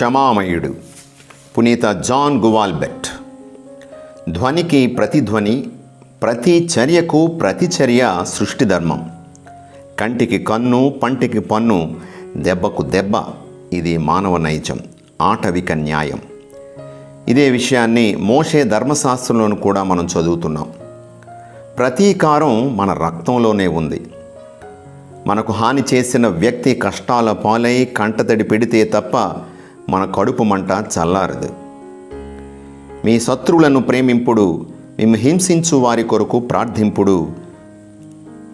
క్షమామయుడు. పునీత జాన్ గువాల్బెట్. ధ్వనికి ప్రతిధ్వని ప్రతి చర్యకు ప్రతిచర్య సృష్టి ధర్మం. కంటికి కన్ను పంటికి పన్ను దెబ్బకు దెబ్బ ఇది మానవ నైజం ఆటవిక న్యాయం. ఇదే విషయాన్ని మోషే ధర్మశాస్త్రంలోను కూడా మనం చదువుతున్నాం. ప్రతీకారం మన రక్తంలోనే ఉంది. మనకు హాని చేసిన వ్యక్తి కష్టాల పాలై కంటతడి పెడితే తప్ప మన కడుపు మంట చల్లారదు. మీ శత్రువులను ప్రేమింపుడు మేము హింసించు వారి కొరకు ప్రార్థింపుడు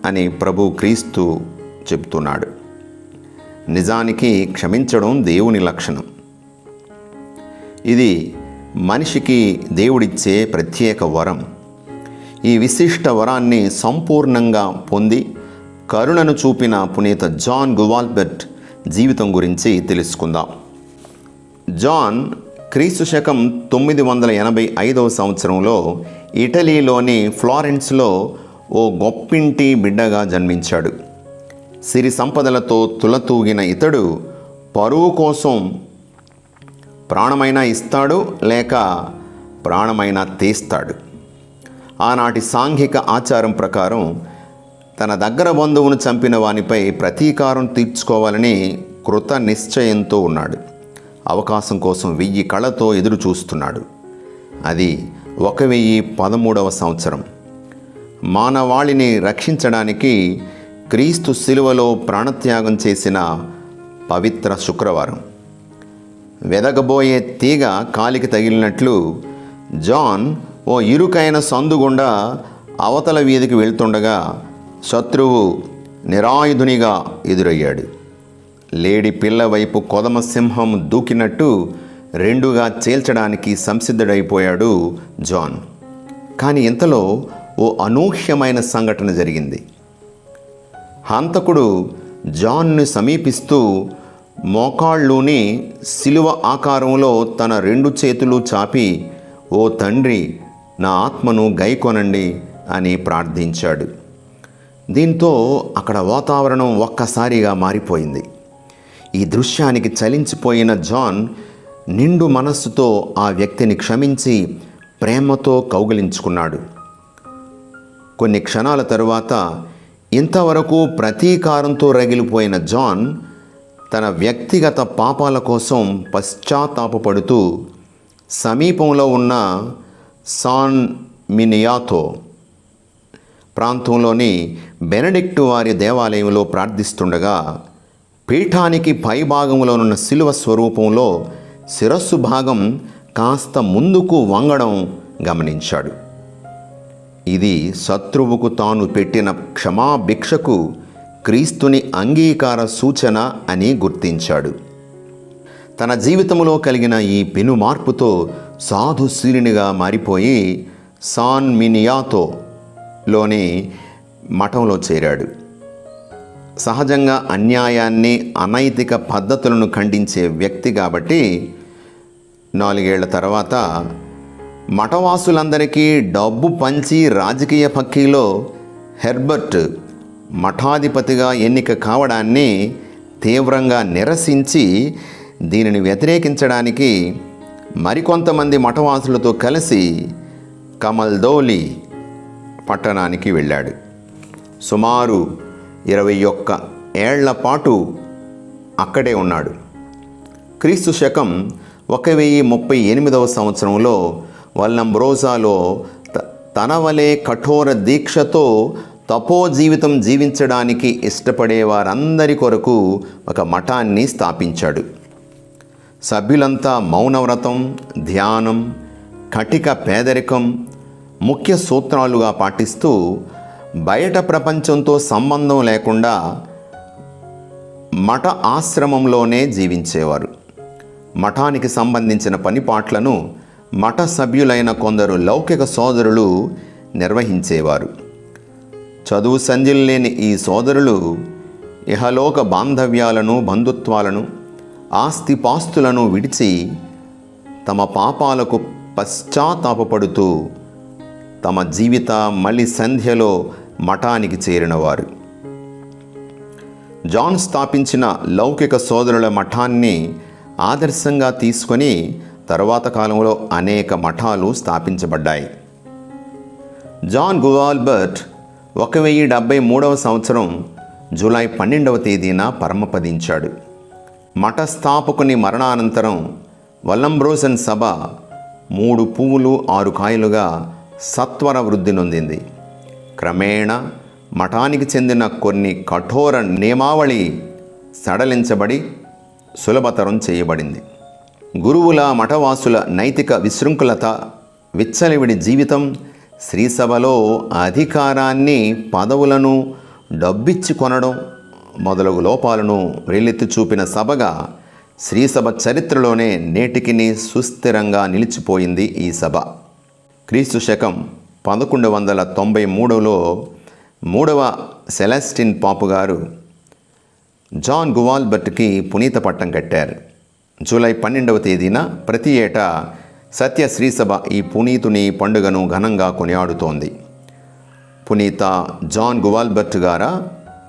అని ప్రభు క్రీస్తు చెప్తున్నాడు నిజానికి క్షమించడం దేవుని లక్షణం. ఇది మనిషికి దేవుడిచ్చే ప్రత్యేక వరం. ఈ విశిష్ట వరాన్ని సంపూర్ణంగా పొంది కరుణను చూపిన పునీత జాన్ గువాల్బెర్ట్ జీవితం గురించి తెలుసుకుందాం. జాన్ క్రీస్తు శకం తొమ్మిది వందల ఎనభై ఐదవ సంవత్సరంలో ఇటలీలోని ఫ్లారెన్స్లో ఓ గొప్పింటి బిడ్డగా జన్మించాడు. సిరి సంపదలతో తులతూగిన ఇతడు పరువు కోసం ప్రాణమైనా ఇస్తాడు లేక ప్రాణమైనా తీస్తాడు. ఆనాటి సాంఘిక ఆచారం ప్రకారం తన దగ్గర బంధువును చంపిన వానిపై ప్రతీకారం తీర్చుకోవాలని కృత నిశ్చయంతో ఉన్నాడు. అవకాశం కోసం వెయ్యి కళ్ళతో ఎదురు చూస్తున్నాడు. అది ఒక వెయ్యి పదమూడవ సంవత్సరం. మానవాళిని రక్షించడానికి క్రీస్తు శిలువలో ప్రాణత్యాగం చేసిన పవిత్ర శుక్రవారం. వెదగబోయే తీగ కాలికి తగిలినట్లు జాన్ ఓ ఇరుకైన సందుగుండా అవతల వీధికి వెళ్తుండగా శత్రువు నిరాయుధునిగా ఎదురయ్యాడు. లేడి పిల్ల వైపు కొదమ సింహం దూకినట్టు రెండుగా చేల్చడానికి సంసిద్ధుడైపోయాడు జాన్. కానీ ఇంతలో ఓ అనూహ్యమైన సంఘటన జరిగింది. హంతకుడు జాన్ను సమీపిస్తూ మోకాళ్ళుని శిలువ ఆకారంలో తన రెండు చేతులు చాపి ఓ తండ్రి నా ఆత్మను గైకొనండి అని ప్రార్థించాడు. దీంతో అక్కడ వాతావరణం ఒక్కసారిగా మారిపోయింది. ఈ దృశ్యానికి చలించిపోయిన జాన్ నిండు మనస్సుతో ఆ వ్యక్తిని క్షమించి ప్రేమతో కౌగిలించుకున్నాడు. కొన్ని క్షణాల తరువాత ఇంతవరకు ప్రతీకారంతో రగిలిపోయిన జాన్ తన వ్యక్తిగత పాపాల కోసం పశ్చాత్తాపపడుతూ సమీపంలో ఉన్న సాన్ మినియాతో ప్రాంతంలోని బెనడిక్టు వారి దేవాలయంలో ప్రార్థిస్తుండగా పీఠానికి పైభాగంలోనున్న శిలువ స్వరూపంలో శిరస్సు భాగం కాస్త ముందుకు వంగడం గమనించాడు. ఇది శత్రువుకు తాను పెట్టిన క్షమాభిక్షకు క్రీస్తుని అంగీకార సూచన అని గుర్తించాడు. తన జీవితంలో కలిగిన ఈ పెను మార్పుతో సాధుశీలినిగా మారిపోయి సాన్ మినియాతో లోని మఠంలో చేరాడు. సహజంగా అన్యాయాన్ని అనైతిక పద్ధతులను ఖండించే వ్యక్తి కాబట్టి నాలుగేళ్ళ తర్వాత మఠవాసులందరికీ డబ్బు పంచి రాజకీయ పక్కీలో హెర్బర్ట్ మఠాధిపతిగా ఎన్నిక కావడాన్ని తీవ్రంగా నిరసించి దీనిని వ్యతిరేకించడానికి మరికొంతమంది మఠవాసులతో కలిసి కమల్దోలి పట్టణానికి వెళ్ళాడు. సుమారు ఇరవై ఒక్క ఏళ్ళ పాటు అక్కడే ఉన్నాడు. క్రీస్తు శకం ఒక వెయ్యి ముప్పై ఎనిమిదవ సంవత్సరంలో వల్లంబ్రోజాలో త- తన వలె కఠోర దీక్షతో తపో జీవితం జీవించడానికి ఇష్టపడే వారందరి కొరకు ఒక మఠాన్ని స్థాపించాడు. సభ్యులంతా మౌనవ్రతం ధ్యానం కటిక పేదరికం ముఖ్య సూత్రాలుగా పాటిస్తూ బయట ప్రపంచంతో సంబంధం లేకుండా మఠ ఆశ్రమంలోనే జీవించేవారు. మఠానికి సంబంధించిన పనిపాట్లను మఠ సభ్యులైన కొందరు లౌకిక సోదరులు నిర్వహించేవారు. చదువు సంధ్యలు లేని ఈ సోదరులు ఇహలోక బాంధవ్యాలను బంధుత్వాలను ఆస్తిపాస్తులను విడిచి తమ పాపాలకు పశ్చాత్తాపడుతూ తమ జీవిత మలి సంధ్యలో మఠానికి చేరినవారు. జాన్ స్థాపించిన లౌకిక సోదరుల మఠాన్ని ఆదర్శంగా తీసుకొని తరువాత కాలంలో అనేక మఠాలు స్థాపించబడ్డాయి. జాన్ గువాల్బర్ట్ ఒక వెయ్యి డెబ్బై మూడవ సంవత్సరం జూలై పన్నెండవ తేదీన పరమపదించాడు. మఠ స్థాపకుని మరణానంతరం వల్లంబ్రోసన్ సభ మూడు పువ్వులు ఆరు కాయలుగా సత్వర వృద్ధి నొందింది. క్రమేణ మఠానికి చెందిన కొన్ని కఠోర నియమావళి సడలించబడి సులభతరం చేయబడింది. గురువుల మఠవాసుల నైతిక విశృంఖలత విచ్చలవిడి జీవితం శ్రీసభలో అధికారాన్ని పదవులను డబ్బిచ్చి కొనడం మొదలగు లోపాలను వేలెత్తి చూపిన సభగా శ్రీసభ చరిత్రలోనే నేటికిని సుస్థిరంగా నిలిచిపోయింది ఈ సభ. క్రీస్తు శకం పదకొండు వందల తొంభై మూడులో మూడవ సెలెస్టిన్ పాపు గారు జాన్ గువాల్బర్ట్కి పునీత పట్టం కట్టారు. జూలై పన్నెండవ తేదీన ప్రతి ఏటా సత్య శ్రీసభ ఈ పునీతుని పండుగను ఘనంగా కొనియాడుతోంది. పునీత జాన్ గువాల్బర్ట్ గారా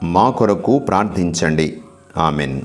మా కొరకు ప్రార్థించండి. ఆమెన్.